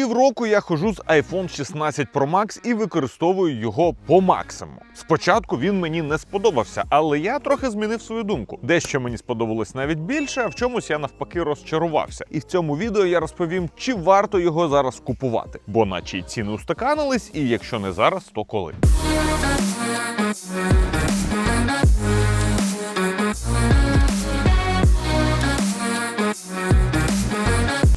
півроку я хожу з iPhone 16 Pro Max і використовую його по максимуму. Спочатку він мені не сподобався, але я трохи змінив свою думку. Дещо мені сподобалось навіть більше, а в чомусь я навпаки розчарувався. І в цьому відео я розповім, чи варто його зараз купувати, бо наче ціни устаканились, і якщо не зараз, то коли.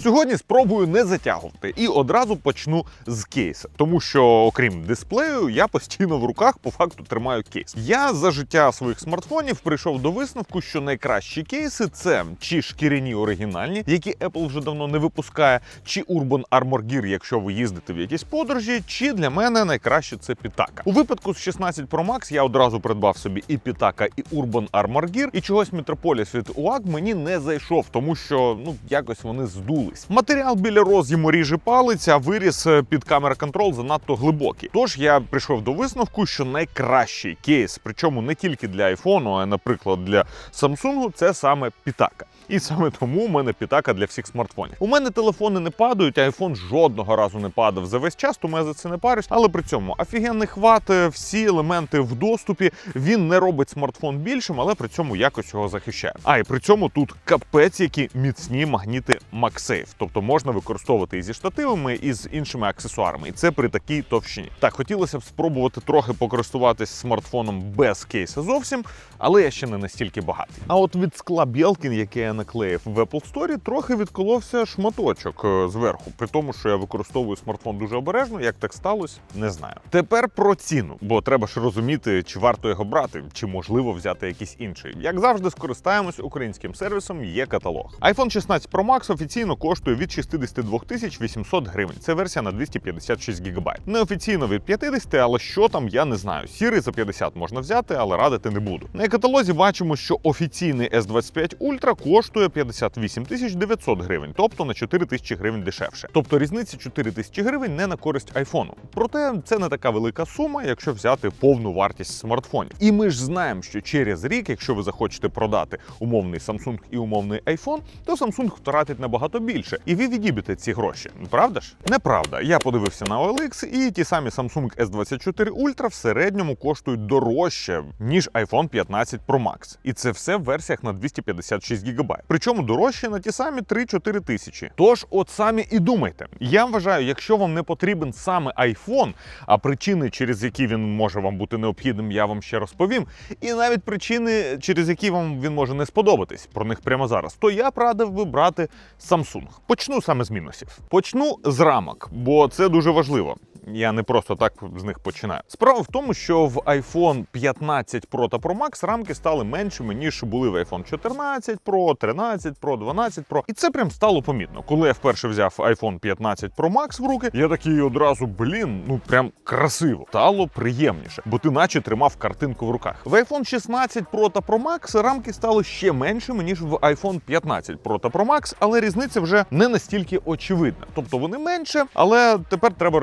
Сьогодні спробую не затягувати і одразу почну з кейса, тому що, окрім дисплею, я постійно в руках по факту тримаю кейс. Я за життя своїх смартфонів прийшов до висновку, що найкращі кейси це чи шкіряні оригінальні, які Apple вже давно не випускає, чи Urban Armor Gear, якщо ви їздите в якісь подорожі, чи для мене найкраще це Pitaka. У випадку з 16 Pro Max я одразу придбав собі і Pitaka, і Urban Armor Gear, і чогось Metropolis від UAG мені не зайшов, тому що ну якось вони здулись. Матеріал біля роз'єму ріже палець, а виріс е, під камера контрол занадто глибокий. Тож я прийшов до висновку, що найкращий кейс, причому не тільки для iPhone, а наприклад для Samsung, це саме Pitaka. І саме тому у мене пітака для всіх смартфонів. У мене телефони не падають, айфон жодного разу не падав за весь час, тому я за це не парюсь. Але при цьому офігенний хват, е, всі елементи в доступі. Він не робить смартфон більшим, але при цьому якось його захищає. А і при цьому тут капець, які міцні магніти MagSafe. Тобто можна використовувати і зі штативами, і з іншими аксесуарами. І це при такій товщині. Так, хотілося б спробувати трохи покористуватись смартфоном без кейса зовсім, але я ще не настільки багатий. А от від скла Білкін, яке я наклеїв в Apple Store, трохи відколовся шматочок е, зверху. При тому, що я використовую смартфон дуже обережно, як так сталося, не знаю. Тепер про ціну, бо треба ж розуміти, чи варто його брати, чи можливо взяти якийсь інший. Як завжди, скористаємось українським сервісом. Є каталог. iPhone 16 Pro Max офіційно коштує від 62 тисяч 800 гривень. Це версія на 256 ГБ. Неофіційно від 50, але що там, я не знаю. Сірий за 50 можна взяти, але радити не буду. На каталозі бачимо, що офіційний S25 Ultra коштує 58 тисяч 900 гривень, тобто на 4 тисячі гривень дешевше. Тобто різниця 4 тисячі гривень не на користь айфону. Проте це не така велика сума, якщо взяти повну вартість смартфонів. І ми ж знаємо, що через рік, якщо ви захочете продати умовний Samsung і умовний iPhone, то Samsung втратить набагато більше, і ви відіб'єте ці гроші. Правда ж? Неправда. Я подивився на OLX, і ті самі Samsung S24 Ultra в середньому коштують дорожче ніж iPhone 15 Pro Max. І це все в версіях на 256 ГБ. Причому дорожче на ті самі 3-4 тисячі. Тож, от самі і думайте. Я вважаю, якщо вам не потрібен саме iPhone, а причини, через які він може вам бути необхідним, я вам ще розповім. І навіть причини, через які вам він може не сподобатись, про них прямо зараз, то я б радив би брати Samsung. Почну саме з мінусів. Почну з рамок, бо це дуже важливо. Я не просто так з них починаю. Справа в тому, що в iPhone 15 Pro та Pro Max рамки стали меншими, ніж були в iPhone 14 Pro, 13 Pro, 12 Pro. І це прям стало помітно. Коли я вперше взяв iPhone 15 Pro Max в руки, я такий одразу, блін, ну прям красиво. Стало приємніше, бо ти наче тримав картинку в руках. В iPhone 16 Pro та Pro Max рамки стали ще меншими, ніж в iPhone 15 Pro та Pro Max, але різниця вже не настільки очевидна. Тобто вони менше, але тепер треба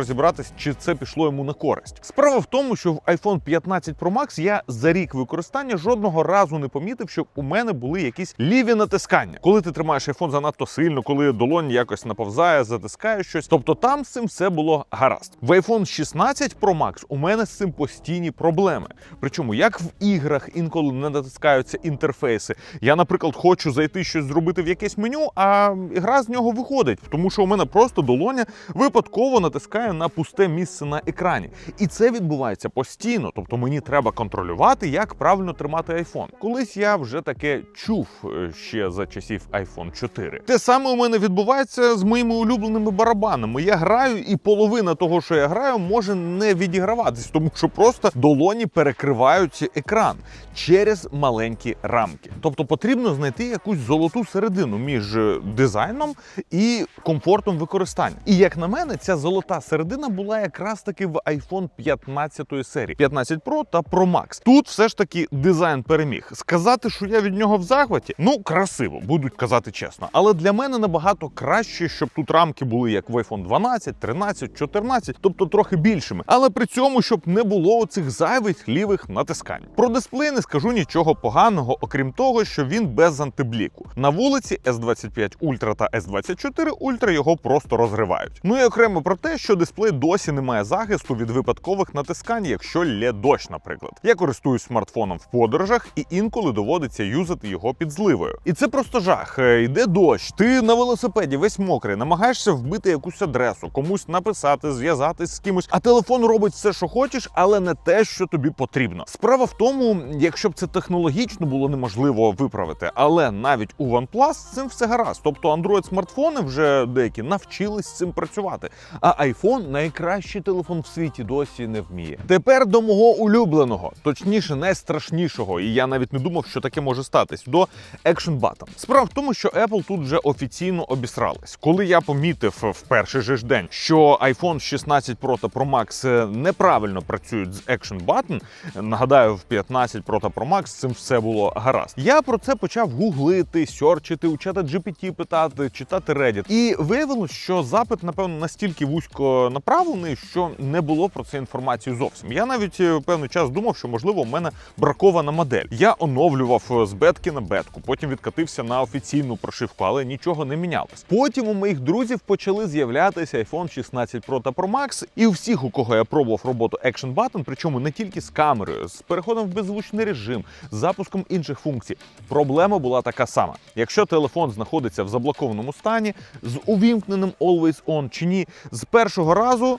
розібратись, чи це пішло йому на користь. Справа в тому, що в iPhone 15 Pro Max я за рік використання жодного разу не помітив, щоб у мене були якісь ліві натискання. Коли ти тримаєш iPhone занадто сильно, коли долонь якось наповзає, затискає щось. Тобто там з цим все було гаразд. В iPhone 16 Pro Max у мене з цим постійні проблеми. Причому як в іграх інколи не натискаються інтерфейси. Я, наприклад, хочу зайти щось зробити в якесь меню, а гра з нього виходить, тому що у мене просто долоня випадково натискає на пусте місце на екрані. І це відбувається постійно. Тобто мені треба контролювати, як правильно тримати iPhone. Колись я вже таке чув е, ще за часів iPhone 4. Те саме у мене відбувається з моїми улюбленими барабанами. Я граю, і половина того, що я граю, може не відіграватись, тому що просто долоні перекривають екран через маленькі рамки. Тобто потрібно знайти якусь золоту середину між е, дизайном і комфортом використання. І як на мене, ця золота середина була була якраз таки в iPhone 15 серії 15 Pro та Pro Max. Тут все ж таки дизайн переміг. Сказати, що я від нього в захваті, ну красиво, будуть казати чесно. Але для мене набагато краще, щоб тут рамки були як в iPhone 12, 13, 14, тобто трохи більшими. Але при цьому, щоб не було цих зайвих лівих натискань. Про дисплей не скажу нічого поганого, окрім того, що він без антибліку. На вулиці S25 Ultra та S24 Ultra його просто розривають. Ну і окремо про те, що дисплей досі не має захисту від випадкових натискань, якщо лє дощ, наприклад. Я користуюсь смартфоном в подорожах і інколи доводиться юзати його під зливою. І це просто жах. Е, Йде дощ, ти на велосипеді весь мокрий, намагаєшся вбити якусь адресу, комусь написати, зв'язатись з кимось, а телефон робить все, що хочеш, але не те, що тобі потрібно. Справа в тому, якщо б це технологічно було неможливо виправити, але навіть у OnePlus з цим все гаразд. Тобто Android смартфони вже деякі навчились цим працювати. А iPhone найкращий телефон в світі досі не вміє. Тепер до мого улюбленого, точніше, найстрашнішого, і я навіть не думав, що таке може статись. До Action Button. Справа в тому, що Apple тут вже офіційно обісрались. Коли я помітив в перший же ж день, що iPhone 16 Pro та Pro Max неправильно працюють з Action Button, нагадаю, в 15 Pro та Pro Max цим все було гаразд. Я про це почав гуглити, сьорчити, у чата GPT питати, читати Reddit. І виявилось, що запит, напевно, настільки вузько направлений, що не було про це інформації зовсім. Я навіть е, певний час думав, що можливо в мене бракована модель. Я оновлював е, з бетки на бетку, потім відкатився на офіційну прошивку, але нічого не мінялось. Потім у моїх друзів почали з'являтися iPhone 16 Pro та Pro Max, і у всіх, у кого я пробував роботу Action Button, причому не тільки з камерою, з переходом в беззвучний режим, з запуском інших функцій. Проблема була така сама: якщо телефон знаходиться в заблокованому стані, з увімкненим Always On чи ні, з першого разу.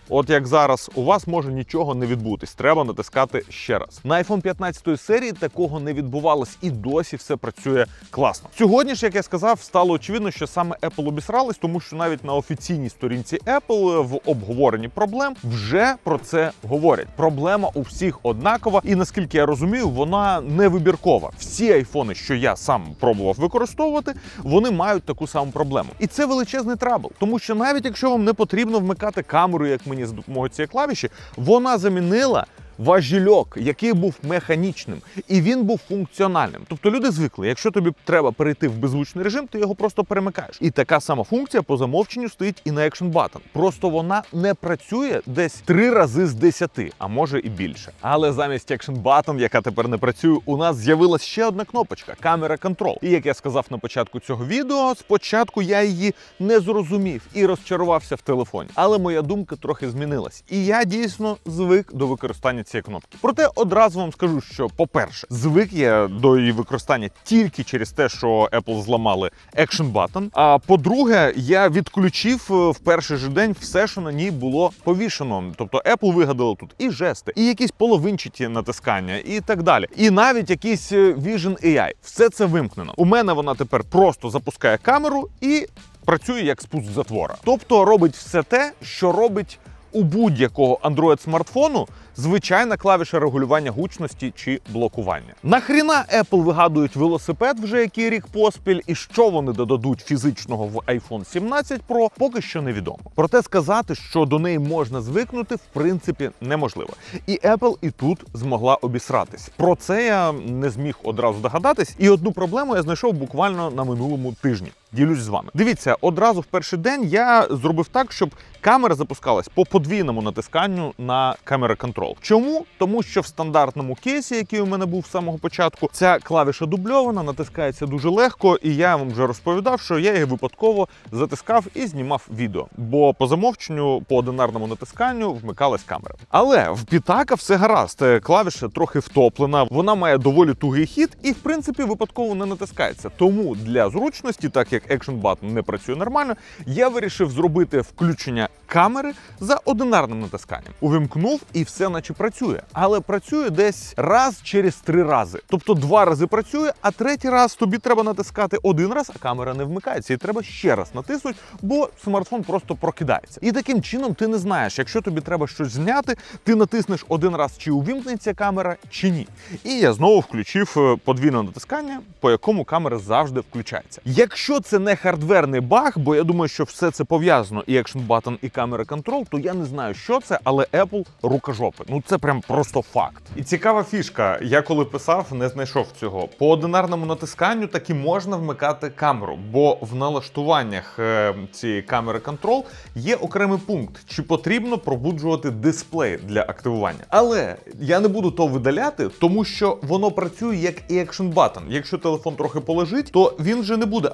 От як зараз у вас може нічого не відбутись, треба натискати ще раз. На iPhone 15 серії такого не відбувалось і досі все працює класно. Сьогодні ж, як я сказав, стало очевидно, що саме Apple обісрались, тому що навіть на офіційній сторінці Apple в обговоренні проблем вже про це говорять. Проблема у всіх однакова, і наскільки я розумію, вона не вибіркова. Всі айфони, що я сам пробував використовувати, вони мають таку саму проблему. І це величезний трабл, тому що навіть якщо вам не потрібно вмикати камеру, як мені з допомогою цієї клавіші, вона замінила. Важільок, який був механічним, і він був функціональним. Тобто люди звикли, якщо тобі треба перейти в беззвучний режим, ти його просто перемикаєш. І така сама функція по замовченню стоїть і на Action Button. Просто вона не працює десь три рази з десяти, а може і більше. Але замість Action Button, яка тепер не працює, у нас з'явилась ще одна кнопочка камера контрол. І як я сказав на початку цього відео, спочатку я її не зрозумів і розчарувався в телефоні. Але моя думка трохи змінилась, і я дійсно звик до використання цієї кнопки. Проте одразу вам скажу, що по-перше, звик я до її використання тільки через те, що Apple зламали Action Button. А по-друге, я відключив е, в перший же день все, що на ній було повішено. Тобто Apple вигадали тут і жести, і якісь половинчаті натискання, і так далі. І навіть якийсь е, Vision AI. Все це вимкнено. У мене вона тепер просто запускає камеру і працює як спуск затвора. Тобто робить все те, що робить у будь-якого Android смартфону звичайна клавіша регулювання гучності чи блокування. Нахріна Apple вигадують велосипед вже який рік поспіль, і що вони додадуть фізичного в iPhone 17 Pro, поки що невідомо. Проте сказати, що до неї можна звикнути, в принципі, неможливо. І Apple і тут змогла обісратись. Про це я не зміг одразу догадатись. І одну проблему я знайшов буквально на минулому тижні. Ділюсь з вами. Дивіться, одразу в перший день я зробив так, щоб камера запускалась по подвійному натисканню на камера контрол. Чому? Тому що в стандартному кейсі, який у мене був з самого початку, ця клавіша дубльована, натискається дуже легко, і я вам вже розповідав, що я її випадково затискав і знімав відео. Бо по замовченню, по одинарному натисканню вмикалась камера. Але в Пітака все гаразд. Е, Клавіша трохи втоплена, вона має доволі тугий хід і, в принципі, випадково не натискається. Тому для зручності, так як Action Button не працює нормально, я вирішив зробити включення камери за одинарним натисканням. Увімкнув і все наче працює. Але працює десь раз через три рази. Тобто два рази працює, а третій раз тобі треба натискати один раз, а камера не вмикається. І треба ще раз натиснути, бо смартфон просто прокидається. І таким чином ти не знаєш, якщо тобі треба щось зняти, ти натиснеш один раз, чи увімкнеться камера, чи ні. І я знову включив е, подвійне натискання, по якому камера завжди включається. Якщо це не хардверний баг, бо я думаю, що все це пов'язано і Action Button, і камера контрол, то я не знаю, що це, але Apple рукожопи. Ну це прям просто факт. І цікава фішка. Я коли писав, не знайшов цього. По одинарному натисканню таки можна вмикати камеру, бо в налаштуваннях е, цієї камери контрол є окремий пункт, чи потрібно пробуджувати дисплей для активування. Але я не буду то видаляти, тому що воно працює як і Action Button. Якщо телефон трохи полежить, то він вже не буде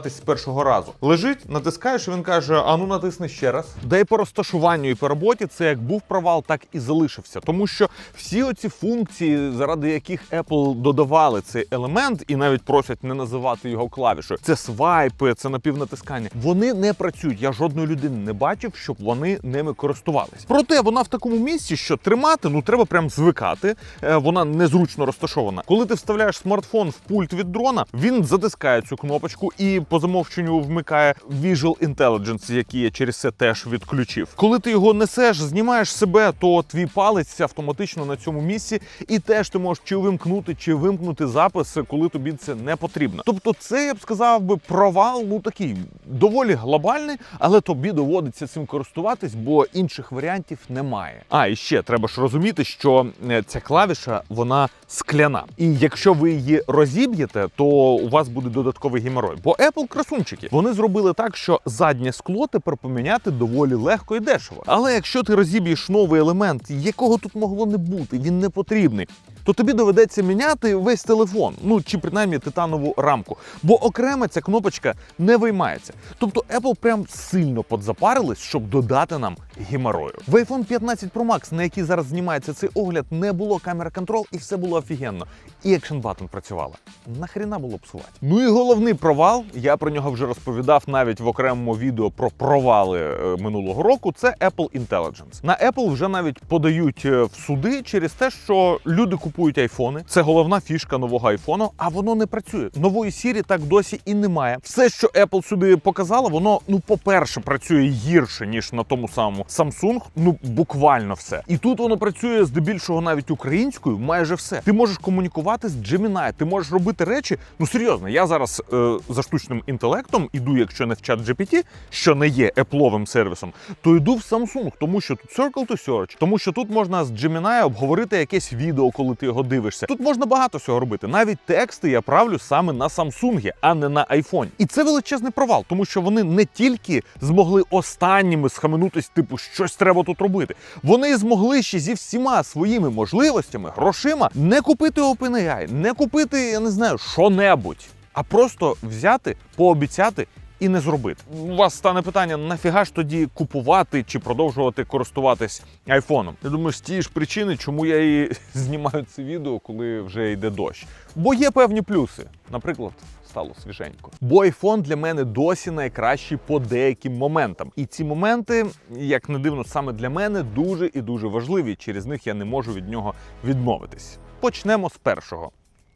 активуватись з першого разу. Лежить, натискаєш, і він каже: а ну натисни ще раз. Да і по розташуванню і по роботі це як був провал, так і залишився. Тому що всі оці функції, заради яких Apple додавали цей елемент, і навіть просять не називати його клавішою. Це свайпи, це напівнатискання. Вони не працюють. Я жодної людини не бачив, щоб вони ними користувались. Проте вона в такому місці, що тримати, ну треба прям звикати. Е, Вона незручно розташована. Коли ти вставляєш смартфон в пульт від дрона, він затискає цю кнопочку і по замовченню вмикає Visual Intelligence, який я через це теж відключив. Коли ти його несеш, знімаєш себе, то твій палець автоматично на цьому місці, і теж ти можеш чи вимкнути, чи вимкнути запис, коли тобі це не потрібно. Тобто, це я б сказав би провал, ну такий доволі глобальний, але тобі доводиться цим користуватись, бо інших варіантів немає. А і ще треба ж розуміти, що е, ця клавіша вона скляна. І якщо ви її розіб'єте, то у вас буде додатковий геморой. Бо Apple красунчики вони зробили так, що заднє скло тепер поміняти доволі легко і дешево. Але якщо ти розіб'єш новий елемент, якого тут могло не бути, він не потрібний. То тобі доведеться міняти весь телефон, ну чи принаймні титанову рамку, бо окремо ця кнопочка не виймається. Тобто Apple прям сильно подзапарились, щоб додати нам геморою. В iPhone 15 Pro Max, на який зараз знімається цей огляд, не було камера контрол і все було офігенно. І Action Button працювала. Нахріна було псувати. Ну і головний провал, я про нього вже розповідав навіть в окремому відео про провали е, минулого року. Це Apple Intelligence. На Apple вже навіть подають е, в суди через те, що люди купують айфони. Це головна фішка нового айфону, а воно не працює. Нової сірі так досі і немає. Все, що Apple сюди показала, воно ну, по-перше, працює гірше ніж на тому самому Samsung. Ну буквально все. І тут воно працює здебільшого навіть українською, майже все. Ти можеш комунікувати з Gemini, ти можеш робити речі. Ну серйозно, я зараз е, за штучним інтелектом іду, якщо не в чат GPT, що не є епловим сервісом, то йду в Samsung, тому що тут Circle to Search, тому що тут можна з Gemini обговорити якесь відео, коли ти його дивишся. Тут можна багато всього робити. Навіть тексти я правлю саме на Samsung, а не на iPhone. І це величезний провал, тому що вони не тільки змогли останніми схаменутись, типу, щось треба тут робити. Вони змогли ще зі всіма своїми можливостями, грошима не купити OpenAI, не купити, я не знаю, що-небудь, а просто взяти, пообіцяти. І не зробити. У вас стане питання: нафіга ж тоді купувати чи продовжувати користуватись айфоном? Я думаю, з тієї ж причини, чому я і знімаю це відео, коли вже йде дощ. Бо є певні плюси. Наприклад, стало свіженько. Бо iPhone для мене досі найкращий по деяким моментам. І ці моменти, як не дивно, саме для мене дуже і дуже важливі. Через них я не можу від нього відмовитись. Почнемо з першого.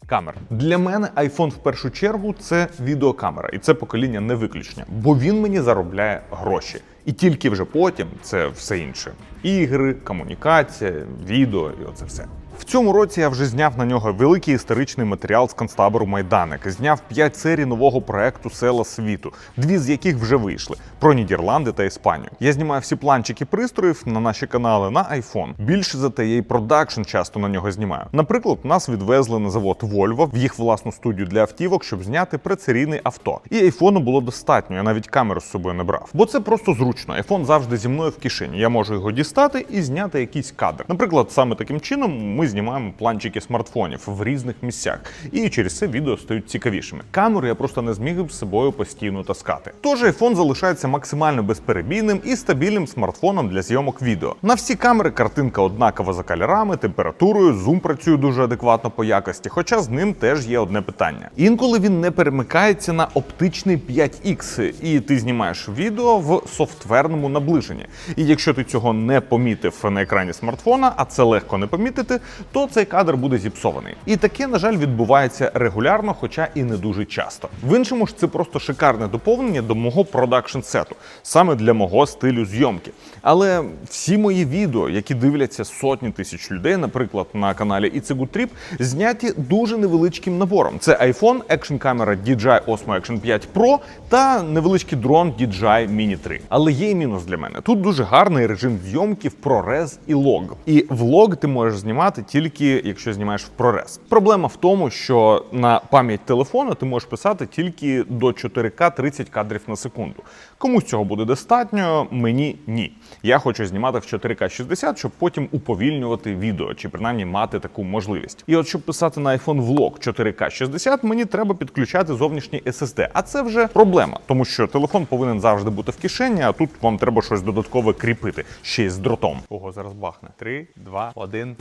Камера для мене iPhone в першу чергу це відеокамера, і це покоління не виключення, бо він мені заробляє гроші. І тільки вже потім це все інше: ігри, комунікація, відео і оце все. В цьому році я вже зняв на нього великий історичний матеріал з концтабору Майданик. Зняв 5 серій нового проекту Села світу, дві з яких вже вийшли про Нідерланди та Іспанію. Я знімаю всі планчики пристроїв на наші канали на iPhone. Більше за те, я і продакшн часто на нього знімаю. Наприклад, нас відвезли на завод Volvo в їх власну студію для автівок, щоб зняти прецерійне авто. І айфону було достатньо. Я навіть камеру з собою не брав. Бо це просто зручно. Айфон завжди зі мною в кишені. Я можу його дістати і зняти якийсь кадр. Наприклад, саме таким чином ми знімаємо планчики смартфонів в різних місцях, і через це відео стають цікавішими. Камеру я просто не зміг з собою постійно таскати. Тож iPhone залишається максимально безперебійним і стабільним смартфоном для зйомок відео. На всі камери картинка однакова за кольорами, температурою, зум працює дуже адекватно по якості, хоча з ним теж є одне питання. Інколи він не перемикається на оптичний 5X, і ти знімаєш відео в софтверному наближенні. І якщо ти цього не помітив на екрані смартфона, а це легко не помітити, то цей кадр буде зіпсований. І таке, на жаль, відбувається регулярно, хоча і не дуже часто. В іншому ж це просто шикарне доповнення до мого продакшн сету, саме для мого стилю зйомки. Але всі мої відео, які дивляться сотні тисяч людей, наприклад, на каналі It's a Good Trip, зняті дуже невеличким набором. Це iPhone, екшн камера DJI Osmo Action 5 Pro та невеличкий дрон DJI Mini 3. Але є і мінус для мене. Тут дуже гарний режим зйомки в ProRes і Log. І влог ти можеш знімати тільки якщо знімаєш в ProRes. Проблема в тому, що на пам'ять телефону ти можеш писати тільки до 4К 30 кадрів на секунду. Комусь цього буде достатньо, мені ні. Я хочу знімати в 4К 60, щоб потім уповільнювати відео, чи принаймні мати таку можливість. І от щоб писати на iPhone влог 4К 60, мені треба підключати зовнішній SSD. А це вже проблема, тому що телефон повинен завжди бути в кишені, а тут вам треба щось додаткове кріпити ще й з дротом. Ого, зараз бахне. Три, два, один.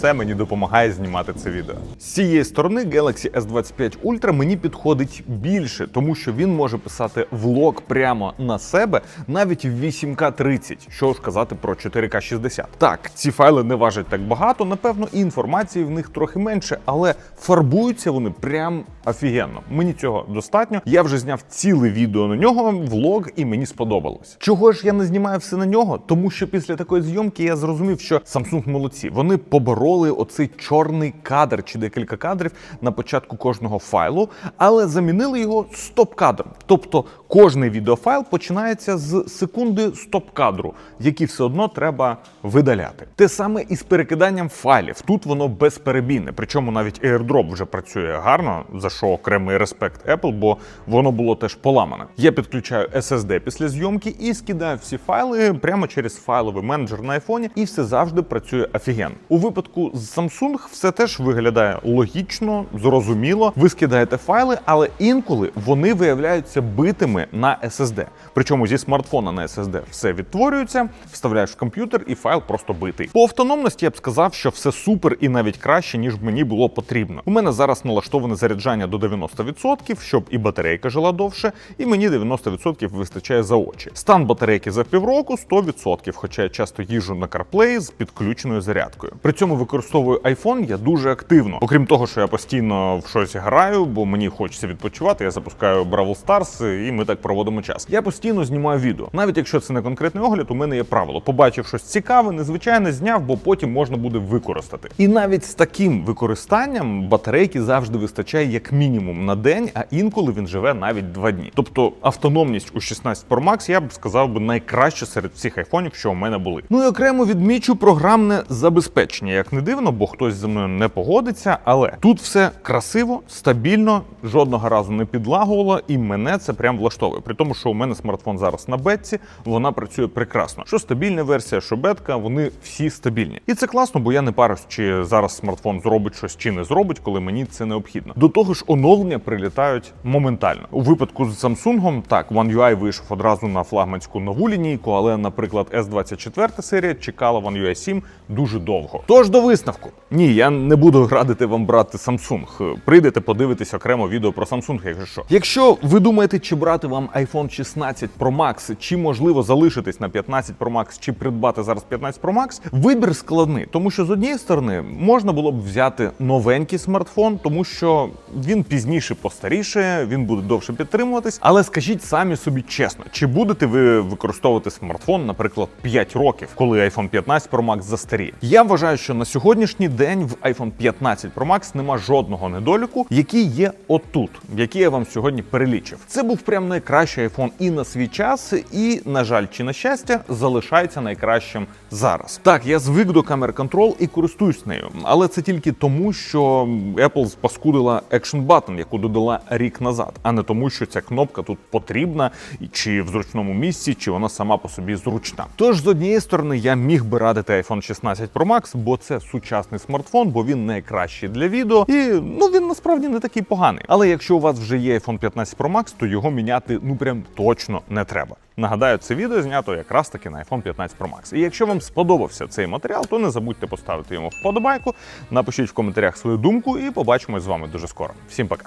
Це мені допомагає знімати це відео. З цієї сторони Galaxy S25 Ultra мені підходить більше, тому що він може писати влог прямо на себе навіть в 8К 30, що ж казати про 4К 60. Так, ці файли не важать так багато, напевно, і інформації в них трохи менше, але фарбуються вони прям офігенно. Мені цього достатньо. Я вже зняв ціле відео на нього, влог, і мені сподобалось. Чого ж я не знімаю все на нього? Тому що після такої зйомки я зрозумів, що Samsung молодці. Вони побороли оцей чорний кадр чи декілька кадрів на початку кожного файлу, але замінили його стоп-кадром. Тобто кожний відеофайл починається з секунди стоп-кадру, який все одно треба видаляти. Те саме і з перекиданням файлів. Тут воно безперебійне. Причому навіть AirDrop вже працює гарно, за що окремий респект Apple, бо воно було теж поламане. Я підключаю SSD після зйомки і скидаю всі файли прямо через файловий менеджер на айфоні, і все завжди працює офігенно. У випадку з Samsung все теж виглядає логічно, зрозуміло. Ви скидаєте файли, але інколи вони виявляються битими на SSD. Причому зі смартфона на SSD все відтворюється, вставляєш в комп'ютер і файл просто битий. По автономності я б сказав, що все супер і навіть краще, ніж мені було потрібно. У мене зараз налаштоване заряджання до 90%, щоб і батарейка жила довше, і мені 90% вистачає за очі. Стан батарейки за півроку 100%, хоча я часто їжджу на CarPlay з підключеною зарядкою. При цьому використовую iPhone я дуже активно. Окрім того, що я постійно в щось граю, бо мені хочеться відпочивати. Я запускаю Бравл Stars і ми так проводимо час. Я постійно знімаю відео. Навіть якщо це не конкретний огляд, у мене є правило. Побачив щось цікаве, незвичайне зняв, бо потім можна буде використати. І навіть з таким використанням батарейки завжди вистачає як мінімум на день, а інколи він живе навіть два дні. Тобто автономність у 16 Pro Max, я б сказав би найкраще серед всіх айфонів, що у мене були. Ну і окремо відмічу програмне забезпечення. Як не дивно, бо хтось зі мною не погодиться, але тут все красиво, стабільно, жодного разу не підлагувало, і мене це прям влаштовує. При тому, що у мене смартфон зараз на бетці, вона працює прекрасно. Що стабільна версія, що бетка, вони всі стабільні. І це класно, бо я не парюсь, чи зараз смартфон зробить щось чи не зробить, коли мені це необхідно. До того ж, оновлення прилітають моментально. У випадку з Samsung, так, One UI вийшов одразу на флагманську нову лінійку, але, наприклад, S24 серія чекала One UI 7 дуже довго. Тож до висновку. Ні, я не буду радити вам брати Samsung. Прийдете, подивитись окремо відео про Samsung, якщо що. Якщо ви думаєте, чи брати вам iPhone 16 Pro Max, чи можливо залишитись на 15 Pro Max, чи придбати зараз 15 Pro Max, вибір складний, тому що з однієї сторони можна було б взяти новенький смартфон, тому що він пізніше постаріше, він буде довше підтримуватись. Але скажіть самі собі чесно, чи будете ви використовувати смартфон, наприклад, 5 років, коли iPhone 15 Pro Max застаріє? Я вважаю, що на сьогоднішній день в iPhone 15 Pro Max нема жодного недоліку, який є отут, який я вам сьогодні перелічив. Це був прям найкращий iPhone і на свій час, і, на жаль, чи на щастя, залишається найкращим зараз. Так, я звик до камер Control і користуюсь нею, але це тільки тому, що Apple спаскудила Action Button, яку додала рік назад, а не тому, що ця кнопка тут потрібна, чи в зручному місці, чи вона сама по собі зручна. Тож з однієї сторони я міг би радити iPhone 16 Pro Max, бо сучасний смартфон, бо він найкращий для відео, і ну він насправді не такий поганий. Але якщо у вас вже є iPhone 15 Pro Max, то його міняти ну прям точно не треба. Нагадаю, це відео знято якраз таки на iPhone 15 Pro Max. І якщо вам сподобався цей матеріал, то не забудьте поставити йому вподобайку, напишіть в коментарях свою думку і побачимось з вами дуже скоро. Всім пока.